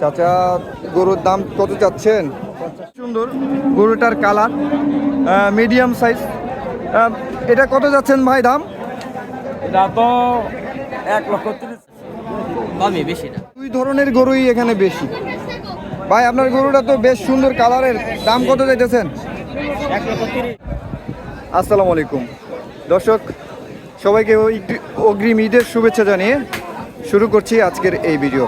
চাচা গরুর দাম কত চাচ্ছেন? সুন্দর গরুটার কালার মিডিয়াম সাইজ এটা কত যাচ্ছেন ভাই দাম? এটা তো এক লক্ষ তিরিশ। কমই বেশি না। দুই ধরনের গরুই এখানে বেশি। ভাই আপনার গরুটা তো বেশ সুন্দর কালারের দাম কত যাইতেছেন এক লক্ষ তিরিশ। আসসালামু আলাইকুম। দর্শক সবাইকে ওই অগ্রিম ঈদের শুভেচ্ছা জানিয়ে শুরু করছি আজকের এই ভিডিও।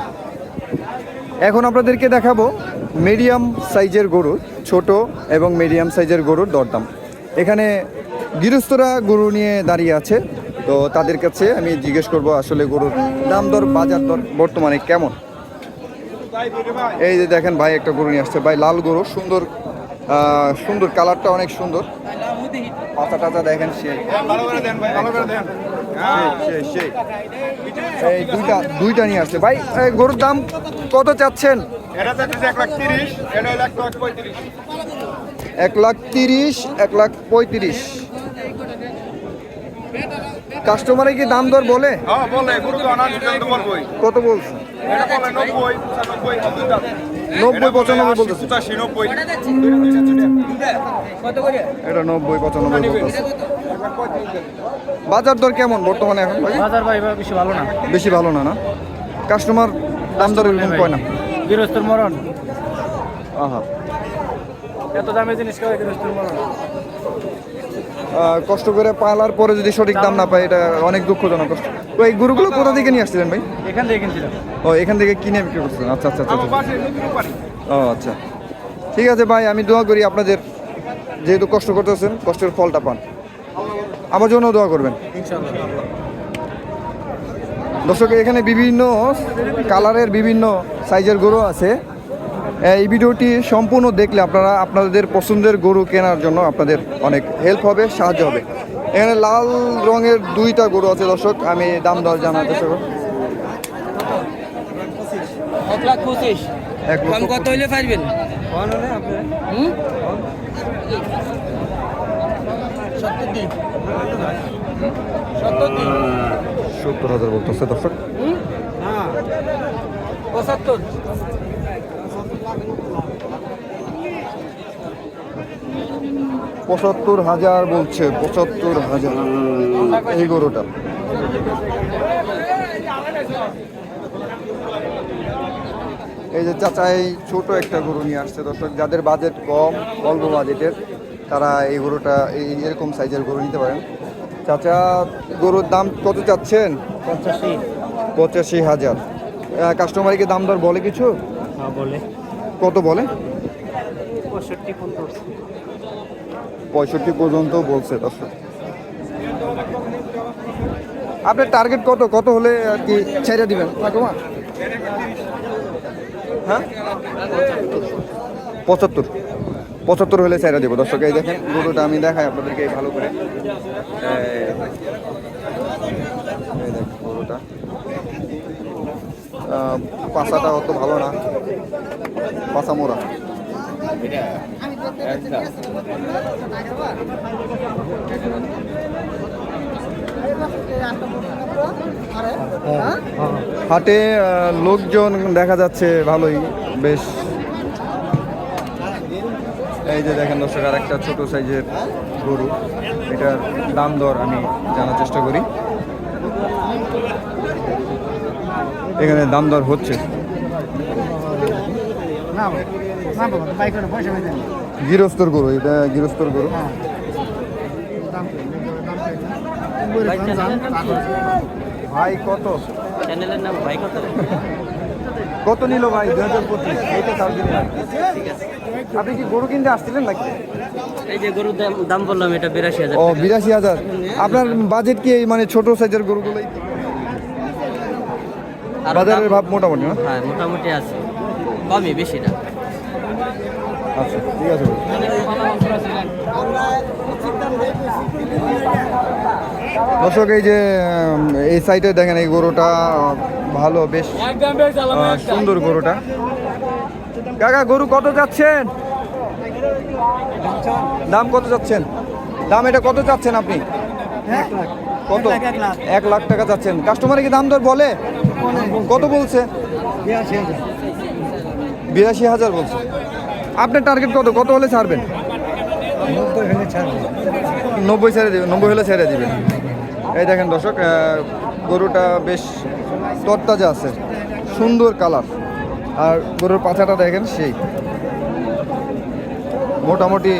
এখন আপনাদেরকে দেখাবো মিডিয়াম সাইজের গরু ছোট এবং মিডিয়াম সাইজের গরুর দরদাম। এখানে গৃহস্থরা গরু নিয়ে দাঁড়িয়ে আছে, তো তাদের কাছে আমি জিজ্ঞেস করব আসলে গরুর দাম দর, বাজার দর বর্তমানে কেমন? এই যে দেখেন ভাই একটা গরু নিয়ে আসছে। ভাই, লাল গরু, সুন্দর সুন্দর কালারটা অনেক সুন্দর। পাতা টাতা দেখেন সে। এই দুইটা দুইটা নিয়ে আসছে। ভাই গরুর দাম কত চাচ্ছেন? এক লাখ তিরিশ এক লাখ পঁয়ত্রিশ। কাস্টমারে কি দাম দর বলে? হ্যাঁ কত বলছে? নব্বই পঁচানব্বই বলতেছে। এটা নব্বই পঁচানব্বই বলতেছে। বাজার দর কেমন বর্তমানে এখন বাজার ভাই বেশি ভালো না। বেশি ভালো না না? কাস্টমার দাম দর এরকম কয় না? গৃহস্থর মরণ। আহা। এত দামে জিনিস খাওয়া গৃহস্থর মরণ। কষ্ট করে পালার পরে যদি সঠিক দাম না পায় এটা অনেক দুঃখজনক কষ্ট। তো এই গরুগুলো কোথা থেকে নিয়ে আসছিলেন ভাই? এখান থেকে কিনছিলাম। ও এখান থেকে কিনে বিক্রি করছিলেন? আচ্ছা আচ্ছা আচ্ছা আচ্ছা। ও আচ্ছা। ঠিক আছে ভাই আমি দোয়া করি আপনাদের যেহেতু কষ্ট করতেছেন কষ্টের ফলটা পান। আমার জন্য দোয়া করবেন। দর্শক এখানে বিভিন্ন কালারের বিভিন্ন সাইজের গরু আছে। এই ভিডিওটি সম্পূর্ণ দেখলে আপনারা আপনাদের পছন্দের গরু কেনার জন্য আপনাদের অনেক হেল্প হবে সাহায্য হবে। এখানে লাল রঙের দুইটা গরু আছে দর্শক আমি দাম দর এক লাখ পঁচিশ। কম কত হইলে পারবেন? হুম? সত্তর হাজার বলতেছে দর্শক। পঁচাত্তর। পঁচাত্তর হাজার বলছে পঁচাত্তর হাজার। এই গরুটা। এই যে চাচা এই ছোট একটা গরু নিয়ে আসছে দর্শক। যাদের বাজেট কম অল্প বাজেটের তারা এই গরুটা এই এরকম সাইজের গরু নিতে পারেন। চাচা গরুর দাম কত চাচ্ছেন? পঞ্চাশি পঁচাশি হাজার। কাস্টমারকে দাম দর বলে কিছু? বলে। কত বলে? পঁয়ষট্টি পঁয়ষট্টি পর্যন্ত বলছে দর্শক। আপনার টার্গেট কত? কত হলে আর কি ছেড়ে দিবেন? ঠাকুমা হ্যাঁ? পঁচাত্তর। পঁচাত্তর হলে ছেড়ে দেবো। দর্শক এই দেখেন গরুটা আমি দেখাই আপনাদেরকে ভালো করে। আহ, অত ভালো না। পাছা মোড়া। হাটে লোকজন দেখা যাচ্ছে ভালোই বেশ। এই যে দেখেন দর্শক আর একটা ছোট সাইজের গরু। এটার দাম দর আমি জানার চেষ্টা করি। এখানে দাম দর হচ্ছে। গৃহস্থর গরু এটা গৃহস্থর গরু। ভাই কত? চ্যানেলের নাম ভাই কত? কত নিল ভাই? দু হাজার পঁচিশ। এইটা তার দিন আপনি কি গরু কিনতে আসছিলেন নাকি? এই যে গরুর দাম দাম বললাম এটা বিরাশি হাজার ও বিরাশি হাজার। আপনার বাজেট কি এই মানে ছোট সাইজের গরুগুলোই? বাজারের ভাব মোটামুটি না? হ্যাঁ মোটামুটি আছে। কমই বেশি না। আচ্ছা ঠিক আছে। দর্শক এই যে এই সাইডে দেখেন এই গরুটা ভালো বেশ সুন্দর গরুটা। কাকা গরু কত যাচ্ছেন দাম কত যাচ্ছেন দাম এটা কত চাচ্ছেন আপনি? কত? এক লাখ টাকা চাচ্ছেন। কাস্টমারে কি দাম দর বলে? কত বলছে? বিরাশি হাজার বলছে। আপনার টার্গেট কত? কত হলে ছাড়বেন? নব্বই ছেড়ে দেবেন নব্বই হলে ছেড়ে দেবেন। এই দেখেন দর্শক গরুটা বেশ তরতাজা আছে। সুন্দর কালার আর গরুর পাছাটা দেখেন সেই। মোটামুটি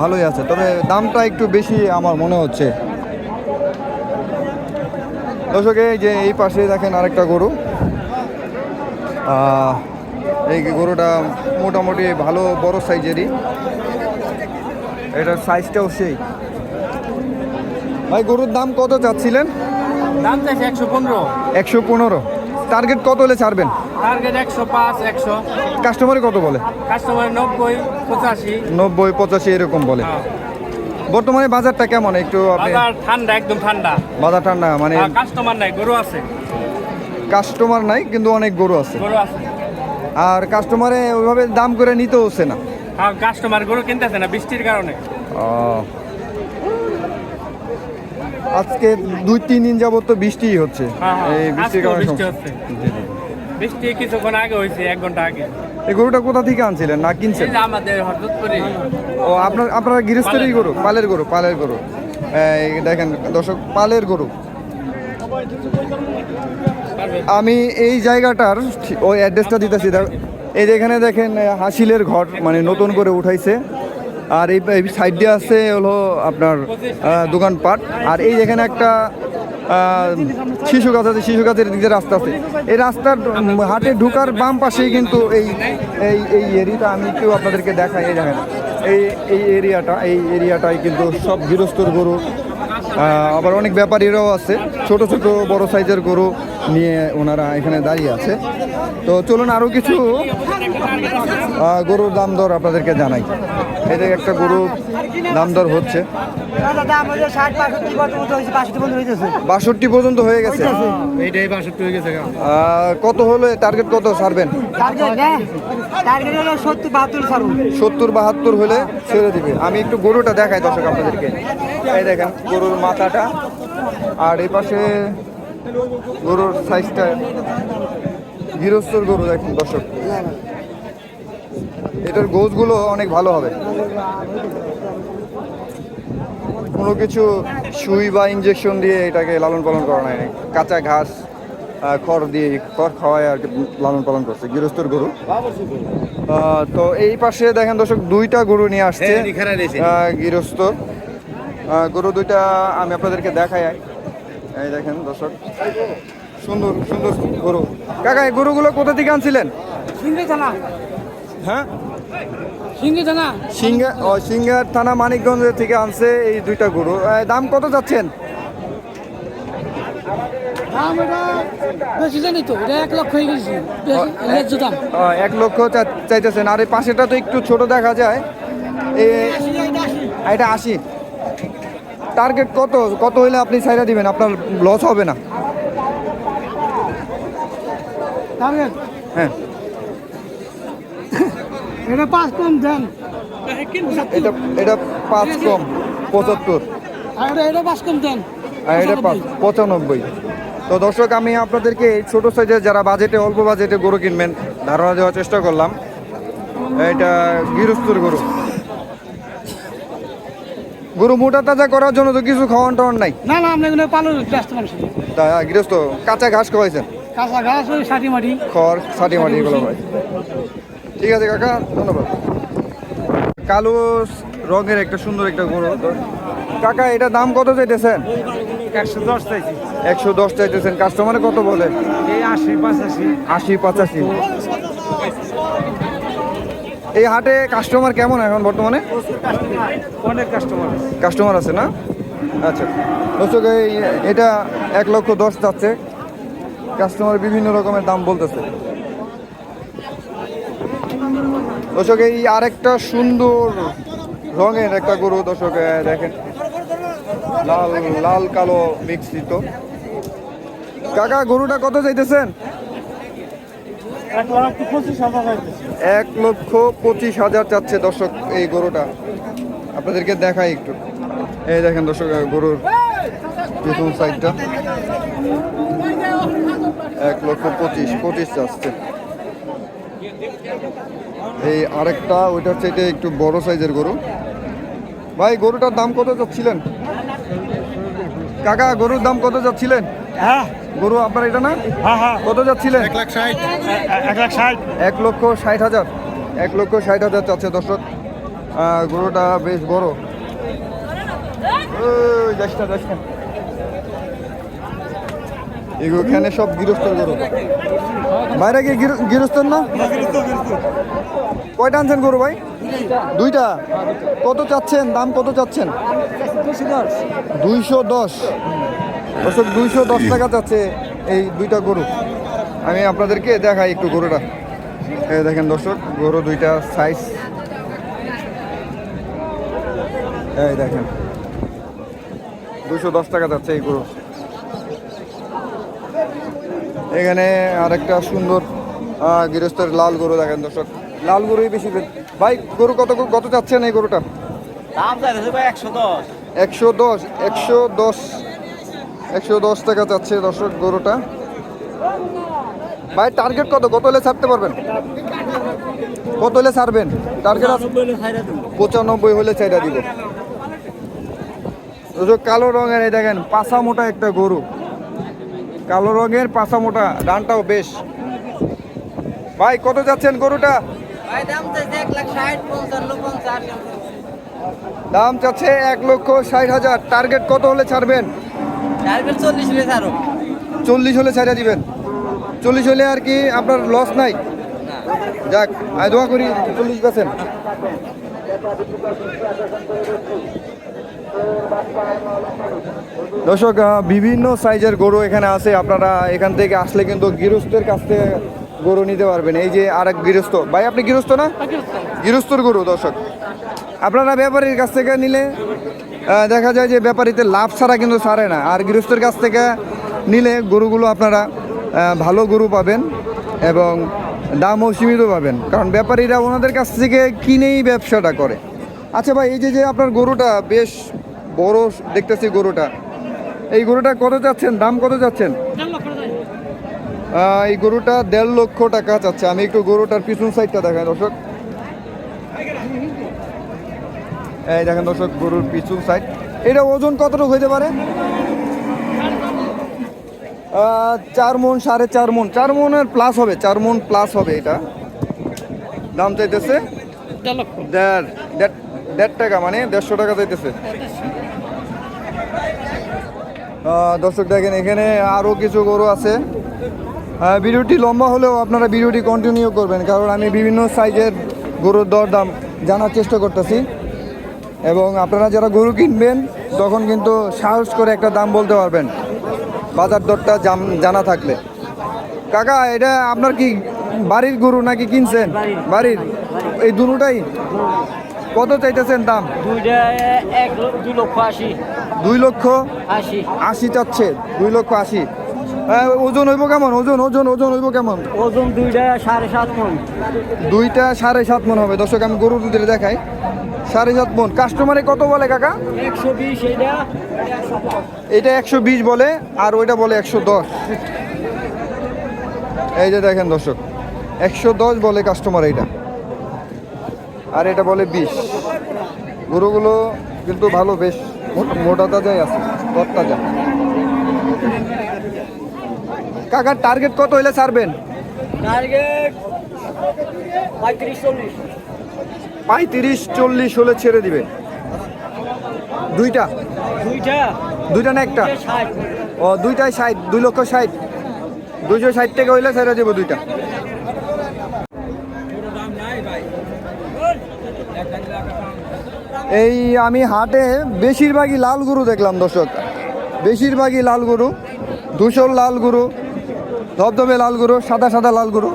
ভালোই আছে। তবে দামটা একটু বেশি আমার মনে হচ্ছে। দর্শক এই যে এই পাশে দেখেন আরেকটা গরু। এই গরুটা মোটামুটি ভালো বড় সাইজেরই। এটার সাইজটাও সেই। ভাই গরুর দাম কত চাচ্ছিলেন? দাম চাইছে একশো পনেরো। একশো পনেরো। টার্গেট কত হলে ছাড়বেন? টার্গেট একশো পাঁচ একশো। কাস্টমারে কত বলে? কাস্টমার নব্বই পঁচাশি। নব্বই পঁচাশি এরকম বলে। হ্যাঁ। বর্তমানে বাজারটা কেমন? একটু আপনি বাজার ঠান্ডা একদম ঠান্ডা। বাজার ঠান্ডা মানে কাস্টমার নাই গরু আছে। কাস্টমার নাই কিন্তু অনেক গরু আছে। গরু আছে। আর কাস্টমারে ওইভাবে দাম করে নিতে হচ্ছে না। আর কাস্টমার গরু কিনতেছে না বৃষ্টির কারণে। আজকে দুই তিন দিন যাবত তো বৃষ্টিই হচ্ছে। হ্যাঁ, হ্যাঁ, এই বৃষ্টির কারণে বৃষ্টি কিছুক্ষণ আগে হয়েছে এক ঘণ্টা আগে। এই গরুটা কোথা থেকে আনছিলেন না কিনছেন? আমাদের হরদতপুরে ও আপনার আপনারা গৃহস্থেরই গরু? পালের গরু পালের গরু। এই দেখেন দর্শক পালের গরু। আমি এই জায়গাটার ওই অ্যাড্রেসটা দিতেছি। দেখ- এই যে এখানে দেখেন হাসিলের ঘর মানে নতুন করে উঠাইছে। আর এই সাইড দিয়ে আছে হলো আপনার দোকানপাট। আর এই যেখানে একটা শিশু গাছ আছে শিশু গাছের দিকে রাস্তা আছে, এই রাস্তার হাটে ঢুকার বাম পাশেই কিন্তু এই এই এই এরিয়াটা আমি একটু আপনাদেরকে দেখাই, এই দেখেন। এই এই এরিয়াটা, এই এরিয়াটাই কিন্তু সব গৃহস্থর গরু আবার অনেক ব্যাপারীরাও আছে। ছোট ছোট, বড় সাইজের গরু নিয়ে ওনারা এখানে দাঁড়িয়ে আছে। তো চলুন আরও কিছু গরুর দাম দর আপনাদেরকে জানাই। যে একটা গরু দাম দর হচ্ছে। বাষট্টি পর্যন্ত হয়ে গেছে? হয়ে কত হলে? টার্গেট কত? ছাড়বেন? টার্গেট হ্যাঁ। সত্তর বাহাত্তর হলে ছেড়ে দিবে। আমি একটু গরুটা দেখাই দর্শক আপনাদেরকে। এই দেখেন গরুর মাথাটা। আর এই পাশে গরুর সাইজটা গৃহস্থর গরু দেখুন দর্শক। এটার গোছগুলো অনেক ভালো হবে। কোনো কিছু সুই বা ইঞ্জেকশন দিয়ে এটাকে লালন পালন করা নাই কাঁচা ঘাস খড় দিয়ে খড় খাওয়ায় আর কি লালন পালন করছে গৃহস্থর গরু। তো এই পাশে দেখেন দর্শক দুইটা গরু নিয়ে আসছে আহ, গৃহস্থ। গরু দুইটা আমি আপনাদেরকে দেখাই এই দেখেন দর্শক সুন্দর সুন্দর গরু। কাকা এই গরুগুলো কোথা থেকে আনছিলেন? হ্যাঁ? সিঙ্গি ও সিঙ্গার থানা মানিকগঞ্জ থেকে আনছে এই দুইটা গরু। দাম কত যাচ্ছেন? এক লক্ষ চাইতেছেন। আর এই পাশেটা তো একটু ছোট দেখা যায়। এটা আশি। টার্গেট কত? কত হইলে আপনি ছাইরা দিবেন? আপনার লস হবে না। টার্গেট? হ্যাঁ। এটা পাঁচ কম দেন। এটা এটা পাঁচ কম পঁচাত্তর। আর এটা এটা পাঁচ কম দেন। আর এটা পাঁচ পঁচানব্বই। তো দর্শক আমি আপনাদেরকে এই ছোট সাইজের যারা বাজেটে অল্প বাজেটে গরু কিনবেন ধারণা দেওয়ার চেষ্টা করলাম। এটা গৃহস্থর গরু। গরু মোটা তাজা করার জন্য তো কিছু খাওয়ান টাওয়ান নাই। না না আপনি এগুলো পালন ব্যস্ত মানুষ। তা গৃহস্থ কাঁচা ঘাস খাওয়াইছেন কাঁচা ঘাস ওই ষাটি মাটি। খড় ছাটি মাটি এগুলো ভাই ঠিক আছে কাকা ধন্যবাদ। কালো রঙের একটা সুন্দর একটা গরু। কাকা এটা দাম কত চাইতেছেন? একশো দশ চাইছি। একশো দশ চাইতেছেন। কাস্টমারে কত বলে? আশি পাঁচাশি। আশি পঁচাশি। এই হাটে কাস্টমার কেমন এখন বর্তমানে? অনেক কাস্টমার কাস্টমার আছে না? আচ্ছা। দর্শক এটা এক লক্ষ দশ যাচ্ছে। কাস্টমার বিভিন্ন রকমের দাম বলতেছে। দর্শক এই আরেকটা সুন্দর রঙের একটা গরু দর্শক দেখেন। লাল লাল কালো মিশ্রিত। কাকা গরুটা কত চাইতেছেন? এক লক্ষ পঁচিশ হাজার চাচ্ছে দর্শক এই গরুটা। আপনাদেরকে দেখাই একটু। এই দেখেন দর্শক গরুর পেছন সাইডটা। এক লক্ষ পঁচিশ পঁচিশ চাচ্ছে। এই আরেকটা ওইটার চাইতে একটু বড় সাইজের গরু। ভাই গরুটার দাম কত যাচ্ছিলেন? কাকা গরুর দাম কত যাচ্ছিলেন? হ্যাঁ। গরু আপনার এটা না? হ্যাঁ হ্যাঁ। কত যাচ্ছিলেন? এক লাখ ষাট। এক লাখ ষাট। এক লক্ষ ষাট হাজার। এক লক্ষ ষাট হাজার চাচ্ছে দর্শক। গরুটা বেশ বড়। ওই, যাস না, যাস না। এখানে সব গৃহস্থর গরু। বাইরে কি গৃহ- গৃহস্থর না? কয়টা আনছেন গরু ভাই? দুইটা? কত চাচ্ছেন? দাম কত চাচ্ছেন? দুইশো দশ। দর্শক, দুইশো দশ টাকা চাচ্ছে এই দুইটা গরু। আমি আপনাদেরকে দেখাই একটু গরুটা। দেখেন দর্শক, গরু দুইটা সাইজ এই দেখেন। দুশো দশ টাকা যাচ্ছে এই গরু। এখানে আরেকটা সুন্দর গৃহস্থের লাল গরু দেখেন দর্শক। লাল গরুই বেশি ভাই গরু কত কত চাচ্ছেন এই গরুটা? একশো দশ। একশো দশ একশো দশ টাকা চাচ্ছে দর্শক গরুটা। ভাই টার্গেট কত? কত হলে ছাড়তে পারবেন? কত হলে ছাড়বেন? টার্গেট আছে? পঁচানব্বই হলে চাইটা দিব। কালো রঙের এই দেখেন পাছা মোটা একটা গরু। কালো রঙের পাছা মোটা ডানটাও বেশ। ভাই কত যাচ্ছেন গরুটা? দাম চাচ্ছে এক লক্ষ ষাট হাজার। টার্গেট কত হলে ছাড়বেন? চল্লিশ হলে ছাড়া। দিবেন। চল্লিশ হলে আর কি আপনার লস নাই? যাক আমি দোয়া করি চল্লিশ বেছেন দর্শক বিভিন্ন সাইজের গরু এখানে আছে। আপনারা এখান থেকে আসলে কিন্তু গৃহস্থের কাছ থেকে গরু নিতে পারবেন। এই যে আরেক গৃহস্থ। ভাই, আপনি গৃহস্থ না? গৃহস্থর গরু, দর্শক। আপনারা ব্যাপারীর কাছ থেকে নিলে দেখা যায় যে ব্যাপারীতে লাভ ছাড়া কিন্তু ছাড়ে না। আর গৃহস্থের কাছ থেকে নিলে গরুগুলো আপনারা ভালো গরু পাবেন এবং দামও সীমিত পাবেন। কারণ ব্যাপারীরা ওনাদের কাছ থেকে কিনেই ব্যবসাটা করে। আচ্ছা ভাই, এই যে যে আপনার গরুটা বেশ বড় দেখতেছি গরুটা। এই গরুটা কত যাচ্ছেন? দাম কত যাচ্ছেন? এই গরুটা দেড় লক্ষ টাকা চাচ্ছে। আমি একটু গরুটার পিছন সাইডটা দেখাই দর্শক। এই দেখেন দর্শক গরুর পিছন সাইড এটা ওজন কতটুকু হইতে পারে? চার মন সাড়ে চার মন। চার মনের প্লাস হবে চার মন প্লাস হবে এটা। দাম চাইতেছে দেড় দেড় দেড় টাকা মানে দেড়শো টাকা চাইতেছে। দর্শক দেখেন, এখানে আরও কিছু গরু আছে। ভিডিওটি লম্বা হলেও আপনারা ভিডিওটি কন্টিনিউ করবেন, কারণ আমি বিভিন্ন সাইজের গরুর দরদাম জানার চেষ্টা করতেছি। এবং আপনারা যারা গরু কিনবেন, তখন কিন্তু সাহস করে একটা দাম বলতে পারবেন। বাজার দরটা জানা থাকলে। কাকা, এটা আপনার কি বাড়ির গরু নাকি কিনছেন? বাড়ির? এই দুটাই? কত চাইতেছেন দাম? দুইটা, এক দুই লক্ষ আশি। দুই লক্ষ আশি। চাচ্ছে দুই লক্ষ আশি। ওজন হইব কেমন? ওজন ওজন ওজন হইব কেমন? ওজন দুইটা সাড়ে সাত মন। দুইটা সাড়ে সাত মন হবে। দর্শক আমি গরুর দুধের দেখাই। সাড়ে সাত মন। কাস্টমারে কত বলে কাকা? একশো বিশ এইটা। এটা একশো বিশ বলে আর ওইটা বলে একশো দশ। এই যে দেখেন দর্শক একশো দশ বলে কাস্টমার এইটা। আর এটা বলে বিশ। গরুগুলো কিন্তু ভালো বেশ। মোট- তাজাই আছে তাজা কাকার টার্গেট কত হইলে ছাড়বেন? টার্গেট পঁয়ত্রিশ চল্লিশ। পঁয়ত্রিশ চল্লিশ হলে ছেড়ে দিবে দুইটা? দুইটা। দুইটা না একটা? ও দুইটাই ষাট দুই লক্ষ ষাট। দুইশো ষাট টাকা হইলে ছেড়ে দেবো দুইটা। এই আমি হাটে বেশিরভাগই লাল গরু দেখলাম দর্শক। বেশিরভাগই লাল গরু ধূসর লাল গরু ধবধবে লাল গরু সাদা সাদা লাল গরু।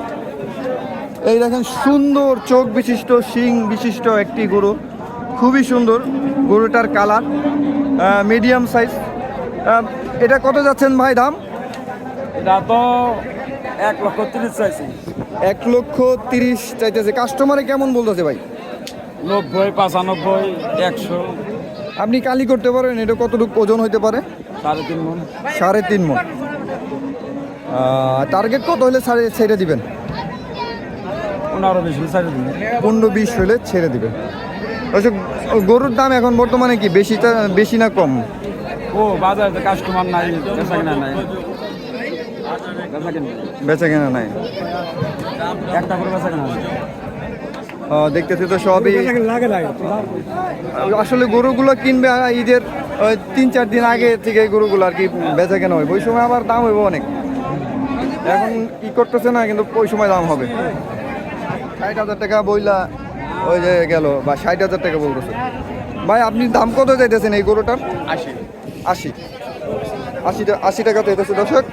এই দেখেন সুন্দর চোখ বিশিষ্ট শিং বিশিষ্ট একটি গরু। খুবই সুন্দর গরুটার কালার মিডিয়াম সাইজ এটা কত যাচ্ছেন ভাই দাম? এটা তো এক লক্ষ তিরিশ চাইছি। এক লক্ষ তিরিশ চাইতেছে। কাস্টমারে কেমন বলতেছে ভাই? নব্বই পঁচানব্বই একশো। আপনি কালি করতে পারেন এটা কতটুকু ওজন হইতে পারে? সাড়ে তিন মন। সাড়ে তিন মন। টার্গেট কত হলে সাড়ে ছেড়ে দিবেন? পনেরো বিশ সাইড দিন পনেরো বিশ হলে ছেড়ে দিবে দর্শক গরুর দাম এখন বর্তমানে কি বেশিটা বেশি না কম? ও বাজারে কাস্টমার নাই বেচা কিনা নাই। বেচা কেনা নাই। একটা করে বেচা কিনা দেখতেছি তো সবই। আসলে গরুগুলো কিনবে ঈদের তিন চার দিন আগে থেকে গরুগুলো আর কি বেচা কেনা হয় ওই সময় আবার দাম হইব অনেক। এখন কি করতেছে না কিন্তু ওই সময় দাম হবে। ষাট হাজার টাকা বইলা ওই যে গেল বা ষাট হাজার টাকা বলতেছে। ভাই আপনি দাম কত চাইতেছেন এই গরুটার? আশি। আশি। আশি আশি টাকা চাইতেছে দর্শক।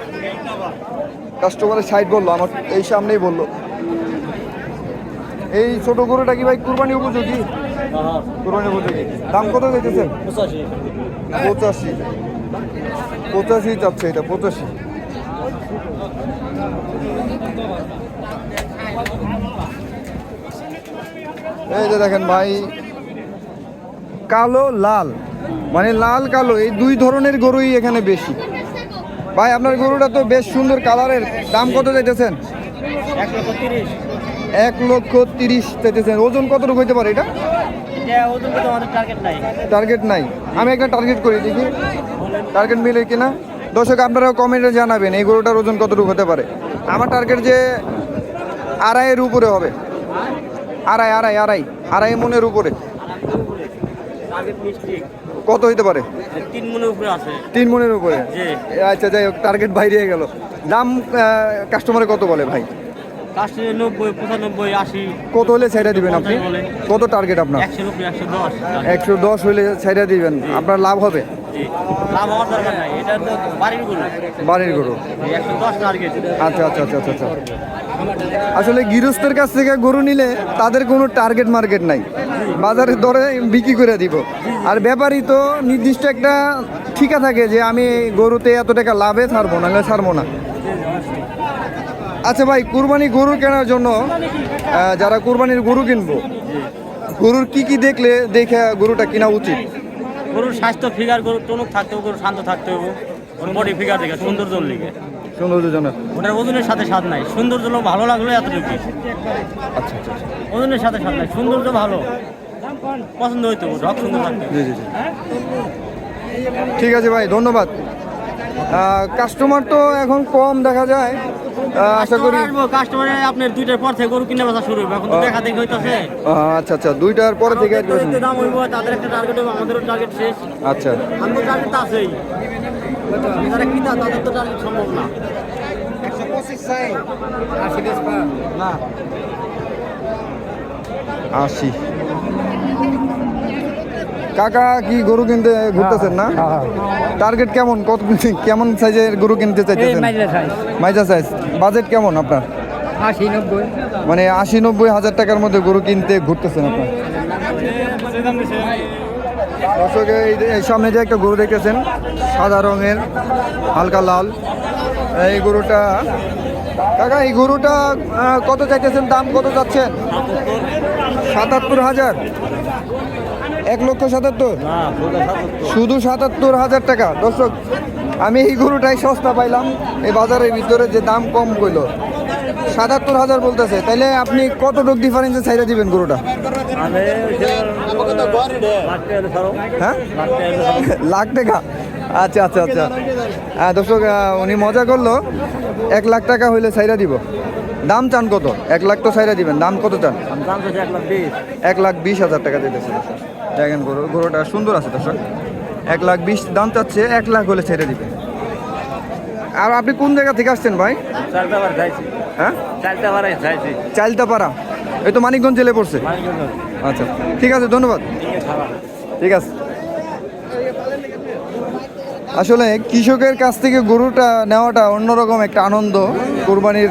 কাস্টমারের ষাট বলল আমার এই সামনেই বলল। এই ছোট গরুটা কি ভাই কুরবানি উপযোগী? কুরবানি উপযোগী। দাম কত চাইতেছেন? পঁচাশি। পঁচাশি। চাচ্ছে এটা পঁচাশি। এই যে দেখেন ভাই কালো লাল। মানে লাল কালো এই দুই ধরনের গরুই এখানে বেশি। ভাই আপনার গরুটা তো বেশ সুন্দর কালারের। দাম কত চাইতেছেন? এক লক্ষ তিরিশ। এক লক্ষ তিরিশ চাইতেছেন ওজন কতটুকু হইতে পারে এটা? টার্গেট নাই। আমি একটা টার্গেট করি দেখি। টার্গেট মিলে কিনা? দর্শক আপনারা কমেন্টে জানাবেন এই গরুটার ওজন কতটুকু হতে পারে। আমার টার্গেট যে আড়াইয়ের উপরে হবে। আড়াই আড়াই আড়াই। আড়াই মনের উপরে। কত হইতে পারে? তিন মনের উপরে আছে। তিন মনের উপরে? আচ্ছা যাই হোক টার্গেট বাইরে গেল। দাম কাস্টমারে কত বলে ভাই? কাছে নব্বই পঁচানব্বই আশি। কত হলে ছাইড়া দিবেন আপনি? কত টার্গেট আপনার? একশো দশ। হলে ছাইড়া দিবেন। আপনার লাভ হবে? লাভ হওয়ার দরকার নাই। এটা তো বাড়ির গরু। বাড়ির গরু। একশো দশ টার্গেট আচ্ছা আচ্ছা আচ্ছা আচ্ছা আচ্ছা। আসলে গৃহস্থের কাছ থেকে গরু নিলে তাদের কোনো টার্গেট মার্কেট নাই। বাজারের দরে বিক্রি করে দিব। আর ব্যাপারই তো নির্দিষ্ট একটা ঠিকা থাকে যে আমি গরুতে এত টাকা লাভে ছাড়বো না ছাড়বো না। আচ্ছা ভাই কুরবানি গরু কেনার জন্য যারা কুরবানির গরু কিনবো গরুর কি কি দেখলে দেখে গরুটা কেনা উচিত? গরুর স্বাস্থ্য ফিগার গরু টনুক থাকতে হবে গরু শান্ত থাকতে হবে ওর বডি ফিগার দেখে সৌন্দর্য লিখে সৌন্দর্য জন্য। ওটার ওজনের সাথে স্বাদ নাই সৌন্দর্য ভালো লাগল এতটুকু। আচ্ছা আচ্ছা আচ্ছা। ওজনের সাথে স্বাদ নাই সৌন্দর্য ভালো। পছন্দ হইতো রক সুন্দর জি জি জি। ঠিক আছে ভাই ধন্যবাদ। কাস্টমার তো এখন কম দেখা যায়। আশা করি কাস্টমারে আপনার দুইটার পর থেকে গরু কিনে বেচা শুরু হবে। এখন তো দেখা দেখি হইতাছে। আচ্ছা আচ্ছা দুইটার পরে থেকে দাম হইব তাদের একটা টার্গেট হবে আমাদেরও টার্গেট শেষ। আচ্ছা। আমাদের টার্গেট তো আছেই। কিনা তাদের তো টার্গেট সম্ভব না না। আশি। কাকা কি গরু কিনতে ঘুরতেছেন না? টার্গেট কেমন? কত কেমন সাইজের গরু কিনতে চাইতেছেন? মাইজা সাইজ বাজেট কেমন আপনার? আশি নব্বই। মানে আশি নব্বই হাজার টাকার মধ্যে গরু কিনতে ঘুরতেছেন আপনার? দর্শক এই সামনে যে একটা গরু দেখতেছেন সাদা রঙের হালকা লাল। এই গরুটা কাকা এই গরুটা কত চাইতেছেন? দাম কত যাচ্ছেন সাতাত্তর হাজার। এক লক্ষ সাতাত্তর। শুধু সাতাত্তর হাজার টাকা। দর্শক আমি এই গরুটাই সস্তা পাইলাম। এই বাজারের ভিতরে যে দাম কম কইল। সাতাত্তর হাজার বলতেছে। তাইলে আপনি কতটুক ডিফারেন্সে ছাইড়া দিবেন গরুটা? হ্যাঁ? লাখ টাকা। আচ্ছা আচ্ছা আচ্ছা। হ্যাঁ দর্শক উনি মজা করল। এক লাখ টাকা হইলে ছাইরা দিব। দাম চান কত? এক লাখ তো ছাইরা দিবেন। দাম কত চান? এক লাখ বিশ হাজার টাকা দিতেছে। দেখেন গরু গরুটা সুন্দর আছে দর্শক। এক লাখ বিশ দাম চাচ্ছে এক লাখ হলে ছেড়ে দিবে। আর আপনি কোন জায়গা থেকে আসছেন ভাই? হ্যাঁ? চালতাপাড়া। এই তো মানিকগঞ্জ জেলে পড়ছে? আচ্ছা ঠিক আছে ধন্যবাদ। ঠিক আছে আসলে কৃষকের কাছ থেকে গরুটা নেওয়াটা অন্যরকম একটা আনন্দ। কোরবানির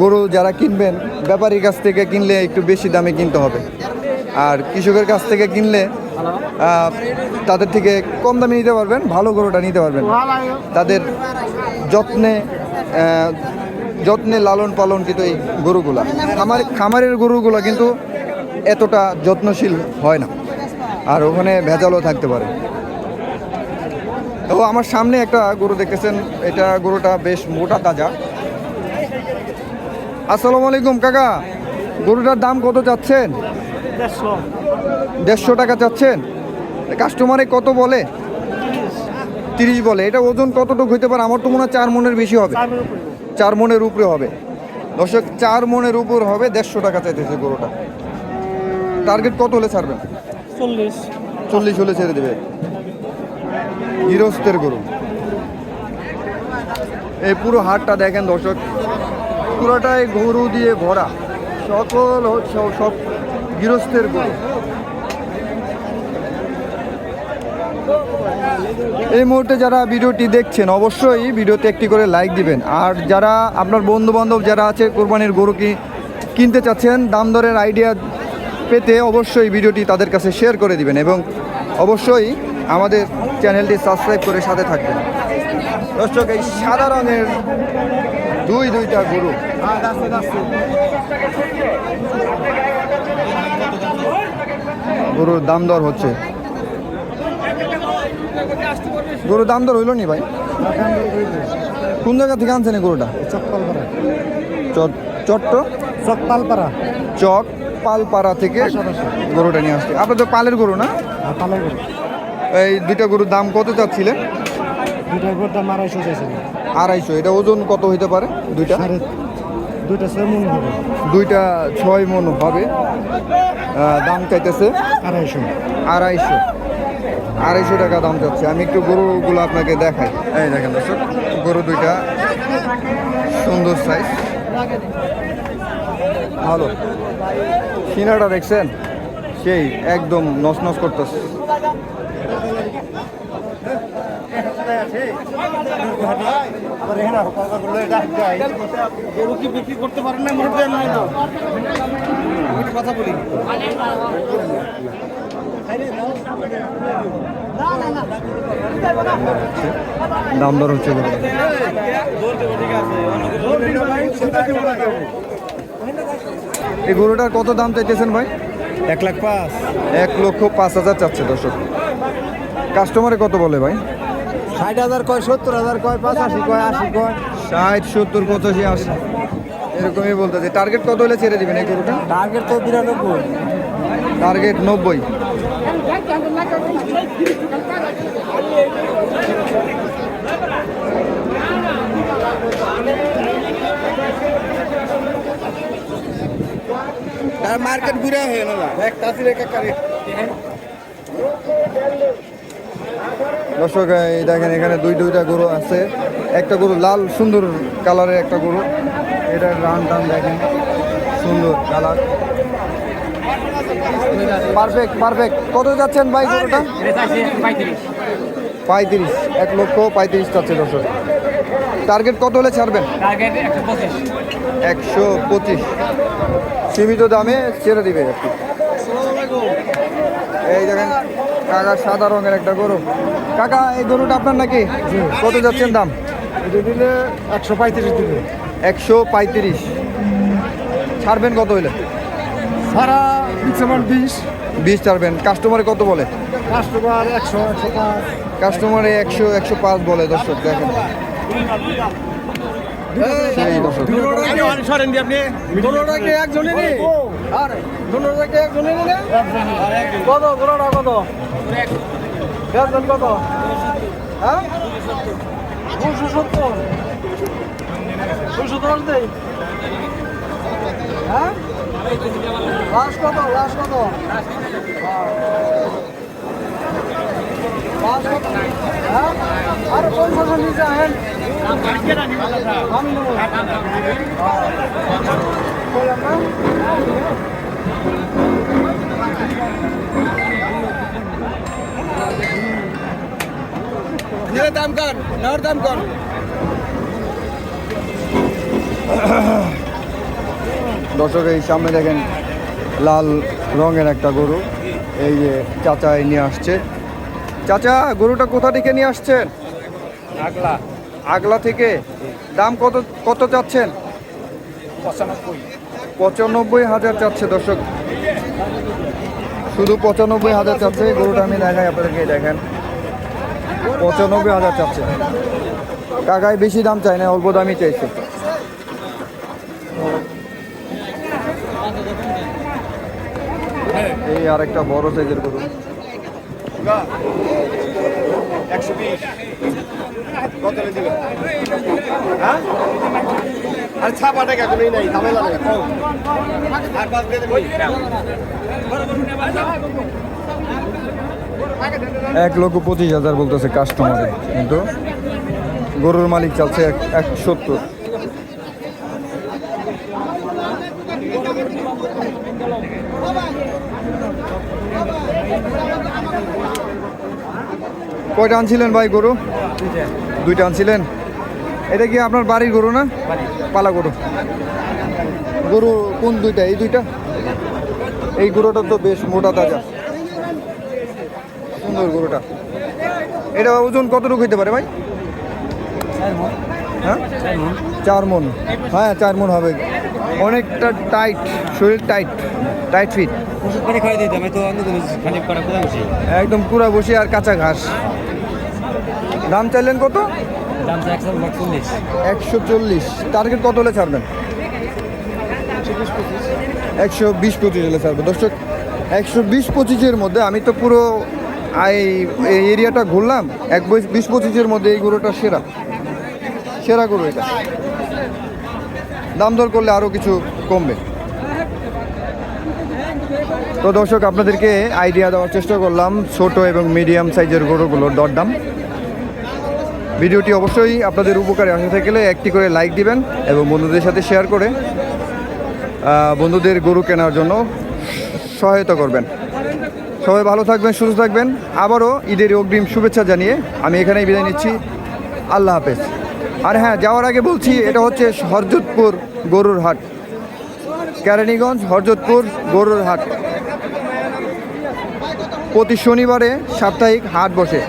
গরু যারা কিনবেন ব্যাপারীর কাছ থেকে কিনলে একটু বেশি দামে কিনতে হবে। আর কৃষকের কাছ থেকে কিনলে তাদের থেকে কম দামে নিতে পারবেন, ভালো গরুটা নিতে পারবেন। তাদের যত্নে যত্নে লালন পালন কিন্তু এই গরুগুলা। খামার, খামারের গরুগুলা কিন্তু এতটা যত্নশীল হয় না, আর ওখানে ভেজালও থাকতে পারে। তো আমার সামনে একটা গরু দেখতেছেন, এটা গরুটা বেশ মোটা তাজা। আসসালামু আলাইকুম, কাকা, গরুটার দাম কত চাচ্ছেন? দেড়শো। টাকা চাচ্ছেন? কাস্টমারে কত বলে? তিরিশ বলে। এটা ওজন কতটুকু হইতে পারে? আমার তো মনে হয় চার মনের বেশি হবে। চার মনের উপরে। হবে। দর্শক চার মনের উপর হবে দেড়শো টাকা চাইতেছে গরুটা। টার্গেট কত হলে ছাড়বেন? চল্লিশ। চল্লিশ হলে ছেড়ে দেবে। গৃহস্থের গরু। এই পুরো হাটটা দেখেন দর্শক। পুরোটাই গরু দিয়ে ভরা। সকল সব গৃহস্থের গরু। এই মুহূর্তে যারা ভিডিওটি দেখছেন, অবশ্যই ভিডিওতে একটি করে লাইক দিবেন। আর যারা আপনার বন্ধু বান্ধব যারা আছে কোরবানির গরু কি কিনতে চাচ্ছেন, দাম দরের আইডিয়া পেতে অবশ্যই ভিডিওটি তাদের কাছে শেয়ার করে দিবেন এবং অবশ্যই আমাদের চ্যানেলটি সাবস্ক্রাইব করে সাথে থাকবেন। দর্শক, এই সাদা রঙের দুই দুইটা গরু। গরুর দাম দর হচ্ছে। গরুর দাম দর হইল নি ভাই? কোন জায়গা থেকে আনছেন গরুটা? চট- চট্ট চকপালপাড়া? চক পালপাড়া থেকে গরুটা নিয়ে আসছে। আপনার তো পালের গরু না? পালাই গরু। এই দুইটা গরুর দাম কত চাচ্ছিলেন? দুইটা গরুর দাম আড়াইশো চাইছিল আড়াইশো। এটা ওজন কত হইতে পারে দুইটা? দুইটা সেমন হবে। দুইটা ছয় মন হবে। দাম চাইতেছে? আড়াইশো। আড়াইশো। আড়াইশো টাকা দাম চাচ্ছে। আমি একটু গরুগুলো আপনাকে দেখাই। এই দেখেন দর্শক গরু দুইটা সুন্দর সাইজ ভালো। সিনাটা দেখছেন? সেই একদম নস নস করতেছে। গরু কি বিক্রি করতে পারেন না? মুরব্বী নয় তো কথা বলি। দাম দর হচ্ছে এই গরুটার কত দাম চাইতেছেন ভাই? এক লাখ পাঁচ। এক লক্ষ পাঁচ হাজার চাচ্ছে দর্শক। কাস্টমারে কত বলে ভাই? ষাট হাজার কয় সত্তর হাজার কয় পঁচাশি কয় আশি কয়? ষাট সত্তর পঁচাশি আশি। এরকমই বলতেছে। টার্গেট কত হলে ছেড়ে দিবেন এই গরুটা? টার্গেট তো বিরানব্বই। টার্গেট নব্বই। তার মার্কেট ঘুরে হয়ে না এক তাসি রেখে কারে। দর্শক এই দেখেন এখানে দুই দুইটা গরু আছে। একটা গরু লাল সুন্দর কালারের একটা গরু। এটার রান টান দেখেন সুন্দর কালার। পারফেক্ট পারফেক্ট কত যাচ্ছেন ভাই গরুটা? পঁয়ত্রিশ এক লক্ষ পঁয়ত্রিশ যাচ্ছে দর্শক। টার্গেট কত হলে ছাড়বেন? একশো পঁচিশ। সীমিত দামে ছেড়ে দিবে এই দেখেন কাকা সাদা রঙের একটা গরু। কাকা এই গরুটা আপনার নাকি? কত যাচ্ছেন দাম? এটা দিলে একশো পঁয়ত্রিশ দিবে। একশো পঁয়ত্রিশ। ছাড়বেন কত হইলে? সারা বিশ। বিশ ছাড়বেন। কাস্টমারে কত বলে? কাস্টমার একশো একশো পাঁচ। কাস্টমারে একশো একশো পাঁচ বলে দর্শক দেখেন। সেই দর্শক। সরেন দি আপনি। দোনোটাকে একজনে নি আর দোনোটাকে একজনে নি না কত? কত? একজন কত হ্যাঁ দুশো সত্তর দুশো দশ দেই হ্যাঁ লাস্ট কত লাস্ট কত লাস্ট কত হ্যাঁ আর পঞ্চাশ নিচে আহেন আমি নেব কইলাম না নিলে দাম কর নেওয়ার দাম কর। দর্শক এই সামনে দেখেন লাল রঙের একটা গরু। এই যে চাচা এই নিয়ে আসছে। চাচা গরুটা কোথা থেকে নিয়ে আসছেন? আগলা। আগলা থেকে। দাম কত কত চাচ্ছেন? পঁচানব্বই। পঁচানব্বই হাজার চাচ্ছে দর্শক। শুধু পঁচানব্বই হাজার চাচ্ছে। গরুটা আমি দেখাই আপনাদেরকে দেখেন। পঁচানব্বই হাজার চাচ্ছে। কাকায় বেশি দাম চাই না, অল্প দামই চাইছে। এই আর একটা বড় সাইজের গরু এক লক্ষ পঁচিশ হাজার বলতেছে কাস্টমারে কিন্তু গরুর মালিক চালছে এক এক সত্তর। কয়টা আনছিলেন ভাই গরু? দুইটা আনছিলেন? এটা কি আপনার বাড়ির গরু না? পালা গরু। গরু কোন দুইটা? এই দুইটা? এই গরুটা তো বেশ মোটা তাজা। সুন্দর গরুটা। এটা ওজন কতটুকু হইতে পারে ভাই? হ্যাঁ? চার মন। হ্যাঁ চার মন হবে। অনেকটা টাইট শরীর টাইট টাইট ফিট একদম পুরা বসে আর কাঁচা ঘাস। দাম চাইলেন কত? একশো চল্লিশ। টার্গেট কত হলে ছাড়বেন? একশো বিশ পঁচিশ হলে ছাড়বেন দর্শক, একশো বিশ পঁচিশের মধ্যে আমি তো পুরো এই এরিয়াটা ঘুরলাম, এক বিশ পঁচিশের মধ্যে এই গরুটা সেরা। সেরা গরু এটা। দাম দর করলে আরও কিছু কমবে। তো দর্শক, আপনাদেরকে আইডিয়া দেওয়ার চেষ্টা করলাম, ছোট এবং মিডিয়াম সাইজের গরুগুলোর দরদাম। ভিডিওটি অবশ্যই আপনাদের উপকারে আসে থাকলে একটি করে লাইক দিবেন এবং বন্ধুদের সাথে শেয়ার করে বন্ধুদের গরু কেনার জন্য সহায়তা করবেন। সবাই ভালো থাকবেন সুস্থ থাকবেন। আবারও ঈদের অগ্রিম শুভেচ্ছা জানিয়ে আমি এখানেই বিদায় নিচ্ছি। আল্লাহ হাফেজ। আর হ্যাঁ যাওয়ার আগে বলছি এটা হচ্ছে হরজতপুর গরুর হাট। কেরানীগঞ্জ হরজতপুর গরুর হাট। প্রতি শনিবারে সাপ্তাহিক হাট বসে।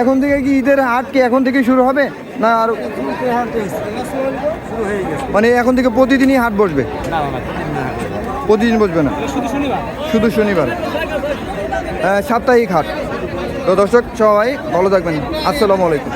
এখন থেকে কি ঈদের হাট কি এখন থেকে শুরু হবে? না আর মানে এখন থেকে প্রতিদিনই হাট বসবে? প্রতিদিন বসবে না? শুধু শনিবার। সাপ্তাহিক হাট। তো দর্শক সবাই ভালো থাকবেন। আসসালামু আলাইকুম।